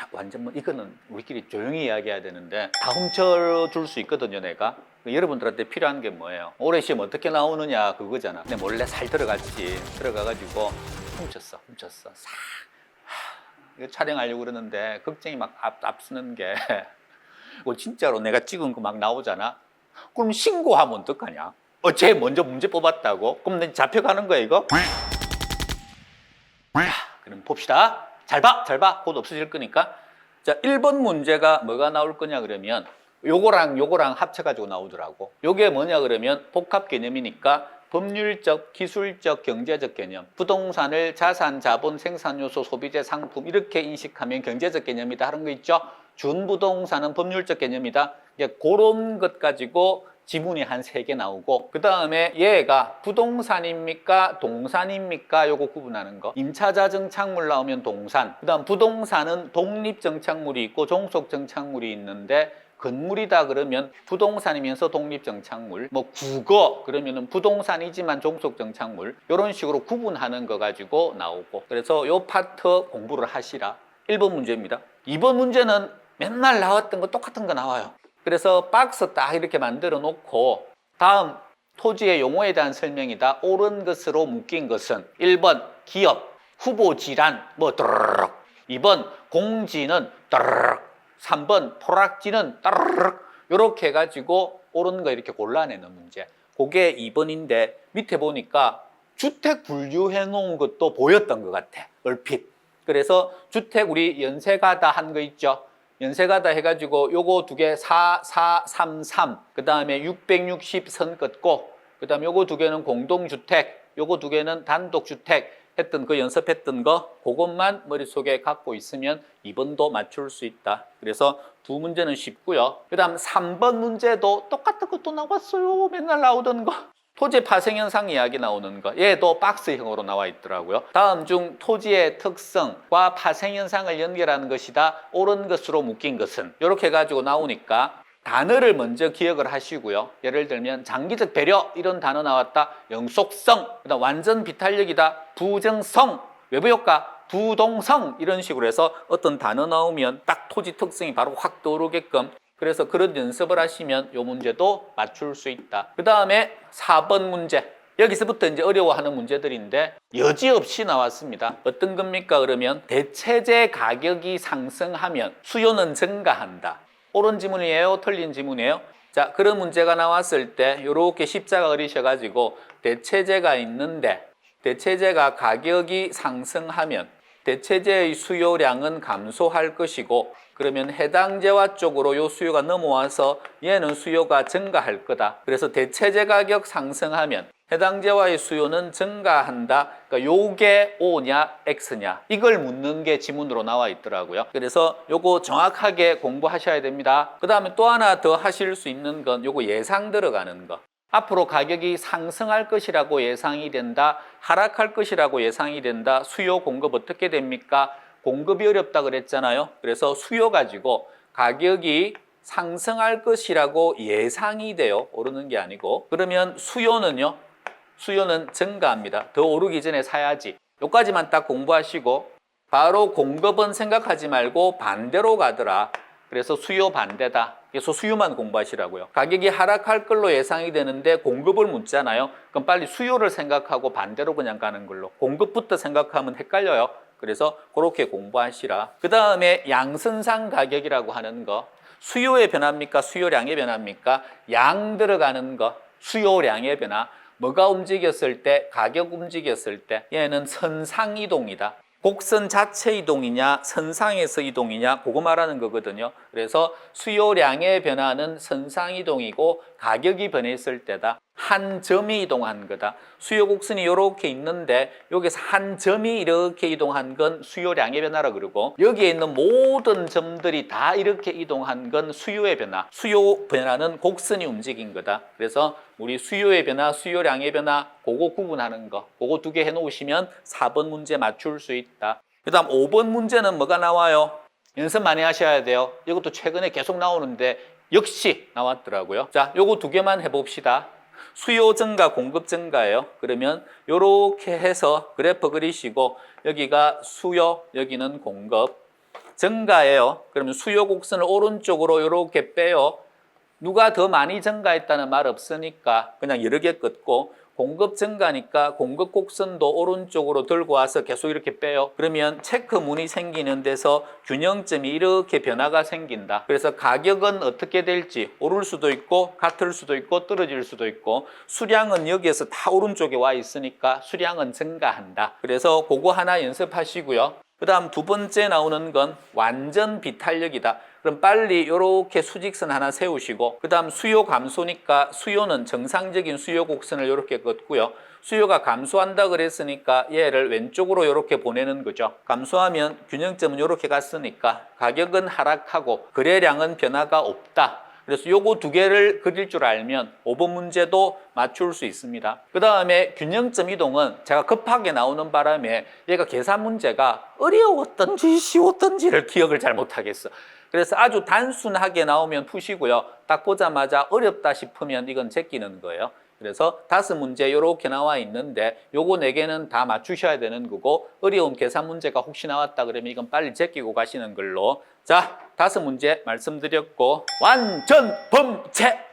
자, 완전 뭐 이거는 우리끼리 조용히 이야기해야 되는데 다 훔쳐줄 수 있거든요, 내가. 여러분들한테 필요한 게 뭐예요? 올해 시험 어떻게 나오느냐 그거잖아. 근데 몰래 살 들어갔지. 들어가가지고 훔쳤어, 훔쳤어. 싹. 하, 이거 촬영하려고 그러는데 걱정이 막 앞, 앞서는 게 진짜로 내가 찍은 거 막 나오잖아. 그럼 신고하면 어떡하냐? 어, 쟤 먼저 문제 뽑았다고? 그럼 내 잡혀가는 거야, 이거? 자, 그럼 봅시다. 잘 봐, 잘 봐. 곧 없어질 거니까. 자, 1번 문제가 뭐가 나올 거냐 그러면 요거랑 요거랑 합쳐가지고 나오더라고. 요게 뭐냐 그러면 복합 개념이니까 법률적, 기술적, 경제적 개념, 부동산을 자산, 자본, 생산 요소, 소비재, 상품 이렇게 인식하면 경제적 개념이다 하는 거 있죠. 준부동산은 법률적 개념이다. 이제 그런 것 가지고 지문이 한 세 개 나오고 그 다음에 얘가 부동산입니까 동산입니까 요거 구분하는 거. 임차자 정착물 나오면 동산. 그 다음 부동산은 독립 정착물이 있고 종속 정착물이 있는데 건물이다 그러면 부동산이면서 독립정착물. 뭐 국어 그러면은 부동산이지만 종속정착물. 이런 식으로 구분하는 거 가지고 나오고. 그래서 요 파트 공부를 하시라. 1번 문제입니다. 2번 문제는 맨날 나왔던 거 똑같은 거 나와요 그래서 박스 딱 이렇게 만들어 놓고 다음 토지의 용어에 대한 설명이다. 옳은 것으로 묶인 것은 1번 기업, 후보 질환, 뭐 드르륵 2번 공지는 드르륵 3번 토락지는 따르륵 이렇게 해가지고 옳은 거 이렇게 골라내는 문제. 그게 2번인데 밑에 보니까 주택 분류해 놓은 것도 보였던 것 같아. 얼핏. 그래서 주택 우리 연세가다 한 거 있죠. 연세가 다 해가지고 요거 두 개 4, 4, 3, 3. 그 다음에 660선 긋고 그 다음에 요거 두 개는 공동주택, 요거 두 개는 단독주택 했던 그 연습했던 거 그것만 머릿속에 갖고 있으면 2번도 맞출 수 있다. 그래서 두 문제는 쉽고요. 그 다음 3번 문제도 똑같은 것도 나왔어요. 맨날 나오던 거. 토지 파생 현상 이야기 나오는 거. 얘도 박스형으로 나와 있더라고요. 다음 중 토지의 특성과 파생 현상을 연결하는 것이다. 옳은 것으로 묶인 것은 이렇게 가지고 나오니까 단어를 먼저 기억을 하시고요. 예를 들면 장기적 배려 이런 단어 나왔다. 영속성, 그다음 완전 비탄력이다. 부정성, 외부 효과, 부동성 이런 식으로 해서 어떤 단어 나오면 딱 토지 특성이 바로 확 떠오르게끔 그래서 그런 연습을 하시면 요 문제도 맞출 수 있다. 그 다음에 4번 문제. 여기서부터 이제 어려워하는 문제들인데 여지없이 나왔습니다. 어떤 겁니까? 그러면 대체재 가격이 상승하면 수요는 증가한다. 옳은 지문이에요? 틀린 지문이에요? 자, 그런 문제가 나왔을 때 이렇게 십자가 그리셔가지고 대체재가 있는데 대체재가 가격이 상승하면 대체재의 수요량은 감소할 것이고 그러면 해당 재화 쪽으로 요 수요가 넘어와서 얘는 수요가 증가할 거다. 그래서 대체재 가격 상승하면 해당 재화의 수요는 증가한다. 그러니까 요게 O냐 X냐 이걸 묻는 게 지문으로 나와 있더라고요. 그래서 요거 정확하게 공부하셔야 됩니다. 그 다음에 또 하나 더 하실 수 있는 건 요거 예상 들어가는 거. 앞으로 가격이 상승할 것이라고 예상이 된다. 하락할 것이라고 예상이 된다. 수요 공급 어떻게 됩니까? 공급이 어렵다 그랬잖아요. 그래서 수요 가지고 가격이 상승할 것이라고 예상이 돼요. 오르는 게 아니고. 그러면 수요는요. 수요는 증가합니다. 더 오르기 전에 사야지. 요까지만 딱 공부하시고 바로 공급은 생각하지 말고 반대로 가더라. 그래서 수요 반대다. 그래서 수요만 공부하시라고요. 가격이 하락할 걸로 예상이 되는데 공급을 묻잖아요. 그럼 빨리 수요를 생각하고 반대로 그냥 가는 걸로. 공급부터 생각하면 헷갈려요. 그래서 그렇게 공부하시라. 그 다음에 양선상 가격이라고 하는 거. 수요의 변화입니까? 수요량의 변화입니까? 양 들어가는 거. 수요량의 변화. 뭐가 움직였을 때, 가격 움직였을 때, 얘는 선상 이동이다. 곡선 자체 이동이냐, 선상에서 이동이냐, 그거 말하는 거거든요. 그래서 수요량의 변화는 선상 이동이고 가격이 변했을 때다. 한 점이 이동한 거다. 수요 곡선이 이렇게 있는데 여기서 한 점이 이렇게 이동한 건 수요량의 변화라 그러고 여기에 있는 모든 점들이 다 이렇게 이동한 건 수요의 변화. 수요 변화는 곡선이 움직인 거다. 그래서 우리 수요의 변화, 수요량의 변화 그거 구분하는 거. 그거 두 개 해 놓으시면 4번 문제 맞출 수 있다. 그 다음 5번 문제는 뭐가 나와요? 연습 많이 하셔야 돼요. 이것도 최근에 계속 나오는데 역시 나왔더라고요. 자, 요거 두 개만 해봅시다. 수요 증가, 공급 증가예요. 그러면 이렇게 해서 그래프 그리시고 여기가 수요, 여기는 공급. 증가해요. 그러면 수요 곡선을 오른쪽으로 이렇게 빼요. 누가 더 많이 증가했다는 말 없으니까 그냥 개 긋고 공급 증가니까 공급 곡선도 오른쪽으로 들고 와서 계속 이렇게 빼요. 그러면 체크문이 생기는 데서 균형점이 이렇게 변화가 생긴다. 그래서 가격은 어떻게 될지 오를 수도 있고 같을 수도 있고 떨어질 수도 있고 수량은 여기에서 다 오른쪽에 와 있으니까 수량은 증가한다. 그래서 그거 하나 연습하시고요. 그 다음 두 번째 나오는 건 완전 비탄력이다. 그럼 빨리 이렇게 수직선 하나 세우시고 그 다음 수요 감소니까 수요는 정상적인 수요 곡선을 이렇게 긋고요. 수요가 감소한다 그랬으니까 얘를 왼쪽으로 이렇게 보내는 거죠. 감소하면 균형점은 이렇게 갔으니까 가격은 하락하고 거래량은 변화가 없다. 그래서 요거 두 개를 그릴 줄 알면 5번 문제도 맞출 수 있습니다. 그 다음에 균형점 이동은 제가 급하게 나오는 바람에 얘가 계산 문제가 어려웠던지 쉬웠던지를 기억을 잘 못하겠어. 그래서 아주 단순하게 나오면 푸시고요. 딱 보자마자 어렵다 싶으면 이건 제끼는 거예요. 그래서 다섯 문제 이렇게 나와 있는데 요거 네 개는 다 맞추셔야 되는 거고 어려운 계산 문제가 혹시 나왔다 그러면 이건 빨리 제끼고 가시는 걸로. 자 다섯 문제 말씀드렸고 완전 범체